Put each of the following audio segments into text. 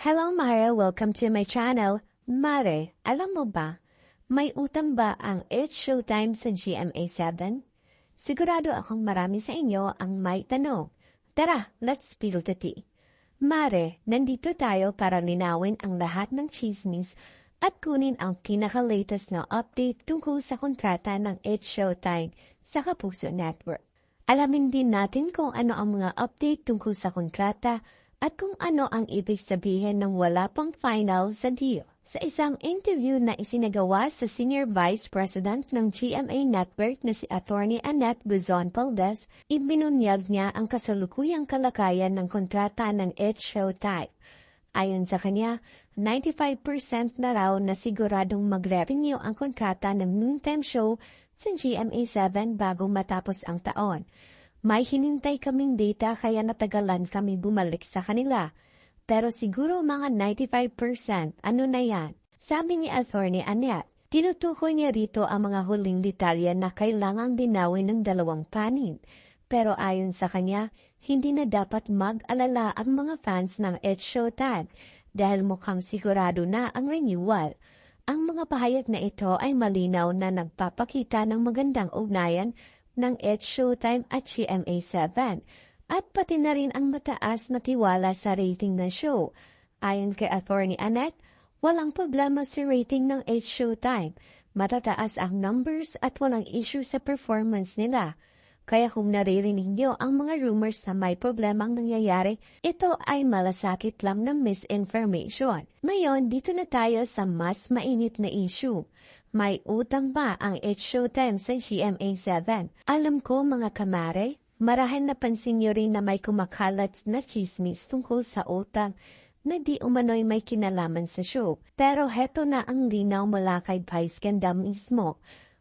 Hello Mara, welcome to my channel. Mare, alam mo ba, may utang ba ang It's Showtime sa GMA7? Sigurado akong marami sa inyo ang may tanong. Tara, let's spill the tea. Mare, nandito tayo para linawin ang lahat ng chismis at kunin ang pinaka-latest na update tungkol sa kontrata ng It's Showtime sa Kapuso Network. Alamin din natin kung ano ang mga update tungkol sa kontrata at kung ano ang ibig sabihin ng wala pang final sa deal. Sa isang interview na isinagawa sa Senior Vice President ng GMA Network na si Attorney Annette Guzon Valdez, ibinunyag niya ang kasalukuyang kalakayan ng kontrata ng It Showtime. Ayon sa kanya, 95% na raw na siguradong mag-revenue ang kontrata ng noontime show sa GMA7 bago matapos ang taon. May hinintay kaming data kaya natagalan kami bumalik sa kanila. Pero siguro mga 95% ano na yan. Sabi ni Attorney Annette, tinutukoy niya rito ang mga huling detalye na kailangang dinawin ng dalawang panin. Pero ayon sa kanya, hindi na dapat mag-alala ang mga fans ng It's Showtime dahil mukhang sigurado na ang renewal. Ang mga pahayag na ito ay malinaw na nagpapakita ng magandang ugnayan ng It's Showtime at GMA7 at pati na rin ang mataas na tiwala sa rating ng show. Ayon kay Attorney Annette, walang problema sa rating ng It's Showtime. Matataas ang numbers at walang issue sa performance nila. Kaya kung naririnig niyo ang mga rumors na may problemang nangyayari, ito ay malasakit lang ng misinformation. Ngayon, dito na tayo sa mas mainit na issue. May utang ba ang It's Showtime sa GMA7? Alam ko mga kamare, marahil napansin niyo rin na may kumakalat na chismis tungkol sa utang na di umano'y may kinalaman sa show. Pero heto na ang linaw mula kay Vice Ganda mismo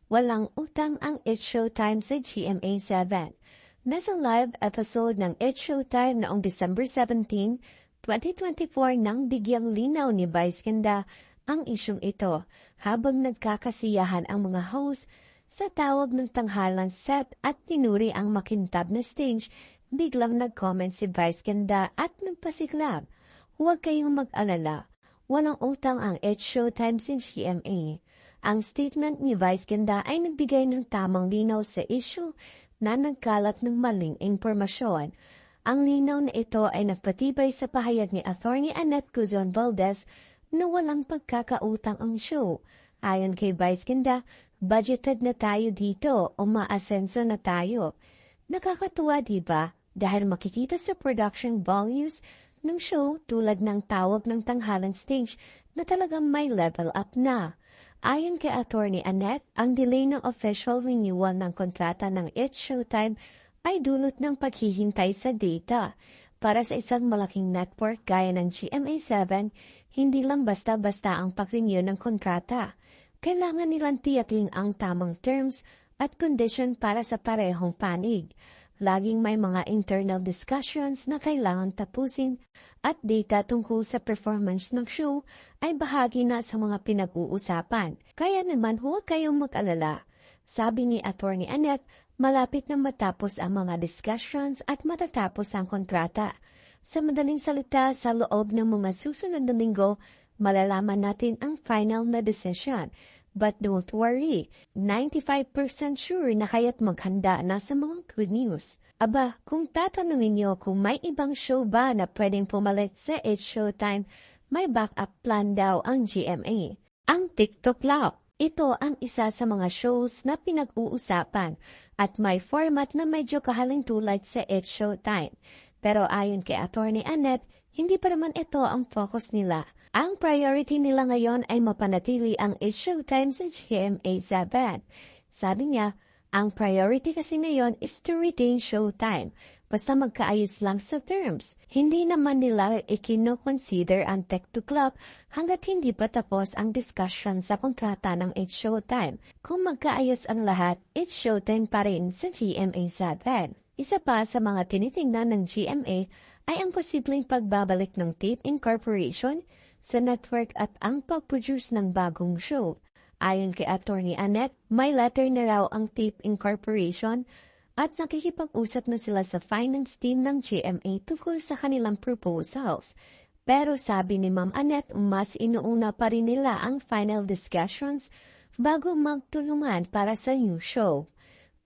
walang utang ang It's Showtime sa GMA7. Nasa live episode ng It's Showtime noong December 17, 2024 nang bigyang linaw ni Vice Ganda ang isyong ito habang nagkakasiyahan ang mga host sa tawag ng tanghalan set at tinuri ang makintab na stage, biglang nag-comment si Vice Ganda at nagpasiklab. Huwag kayong mag-alala, walang utang ang It's Showtime sa GMA. Ang statement ni Vice Ganda ay nagbigay ng tamang linaw sa issue na nagkalat ng maling impormasyon. Ang linaw na ito ay napatibay sa pahayag ni Attorney Annette Guzon Valdez na walang pagkakautang ang show. Ayon kay Vice Ganda, budgeted na tayo dito o maasenso na tayo. Nakakatuwa diba? Dahil makikita sa production values ng show tulad ng tawag ng tanghalang stage na talagang may level up na. Ayon kay Attorney Annette, ang delay ng official renewal ng kontrata ng It's Showtime ay dulot ng paghihintay sa data. Para sa isang malaking network gaya ng GMA7, hindi lang basta-basta ang pag-renew ng kontrata. Kailangan nilang tiyakin ang tamang terms at condition para sa parehong panig. Laging may mga internal discussions na kailangan tapusin at data tungkol sa performance ng show ay bahagi na sa mga pinag-uusapan. Kaya naman huwag kayong mag-alala. Sabi ni Attorney Annette, malapit na matapos ang mga discussions at matatapos ang kontrata. Sa madaling salita, sa loob ng mga susunod na linggo, malalaman natin ang final na decision. But don't worry, 95% sure na kaya't maghanda na sa mga good news. Aba, kung tatanungin niyo kung may ibang show ba na pwedeng pumalit sa It's Showtime, may backup plan daw ang GMA. Ang TikTok Lab. Ito ang isa sa mga shows na pinag-uusapan at may format na medyo kahaling tulad sa It's Showtime. Pero ayon kay Attorney Annette, hindi pa naman ito ang focus nila. Ang priority nila ngayon ay mapanatili ang It's Showtime sa GMA7. Sabi niya, ang priority kasi ngayon is to retain Showtime. Basta magkaayos lang sa terms. Hindi naman nila ikino-consider ang Tech to Club hanggat hindi pa tapos ang discussion sa kontrata ng It's Showtime. Kung magkaayos ang lahat, It's Showtime pa rin sa GMA7. Isa pa sa mga tinitingnan ng GMA ay ang posibleng pagbabalik ng Tape Incorporation sa network at ang pag-produce ng bagong show. Ayon kay Attorney Annette, may letter na raw ang Tape Incorporation at nakikipag-usap na sila sa finance team ng GMA tungkol sa kanilang proposals. Pero sabi ni Ma'am Annette, mas inuuna pa rin nila ang final discussions bago magtulungan para sa new show.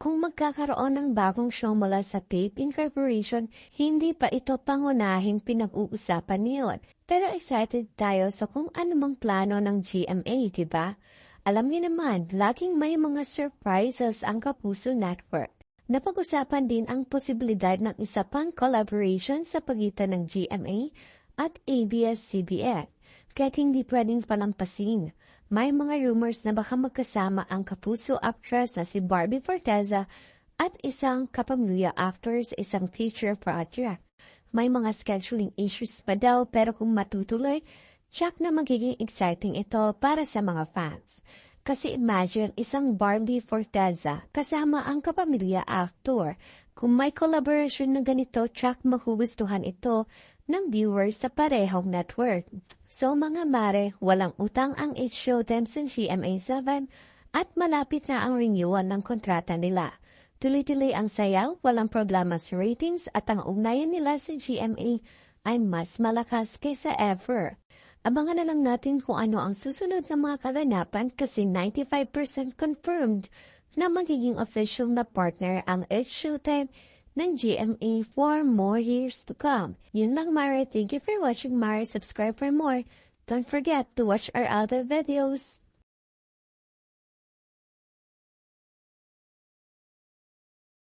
Kung magkakaroon ng bagong show mula sa Tape Incorporation, hindi pa ito pangunahing pinag-uusapan niyon. Pero excited tayo sa kung anumang plano ng GMA, diba? Alam niyo naman, laging may mga surprises ang Kapuso Network. Napag-usapan din ang posibilidad ng isa pang collaboration sa pagitan ng GMA at ABS-CBN, kahit hindi pwedeng palampasin. May mga rumors na baka magkasama ang kapuso actress na si Barbie Forteza at isang kapamilya actor sa isang feature project. May mga scheduling issues pa daw pero kung matutuloy, check na magiging exciting ito para sa mga fans. Kasi imagine isang Barbie Forteza kasama ang kapamilya actor. Kung may collaboration na ganito, check mahugustuhan ito ng viewers sa parehong network. So mga mare, walang utang ang H-Showtime sa GMA7 at malapit na ang renewal ng kontrata nila. Tuloy-tuloy ang sayaw, walang problema sa ratings at ang ugnayan nila sa GMA ay mas malakas kaysa ever. Abangan na lang natin kung ano ang susunod na mga kaganapan kasi 95% confirmed na magiging official na partner ang It's Showtime ng GMA for more years to come. Yun lang Mara, thank you for watching Mara, subscribe for more. Don't forget to watch our other videos.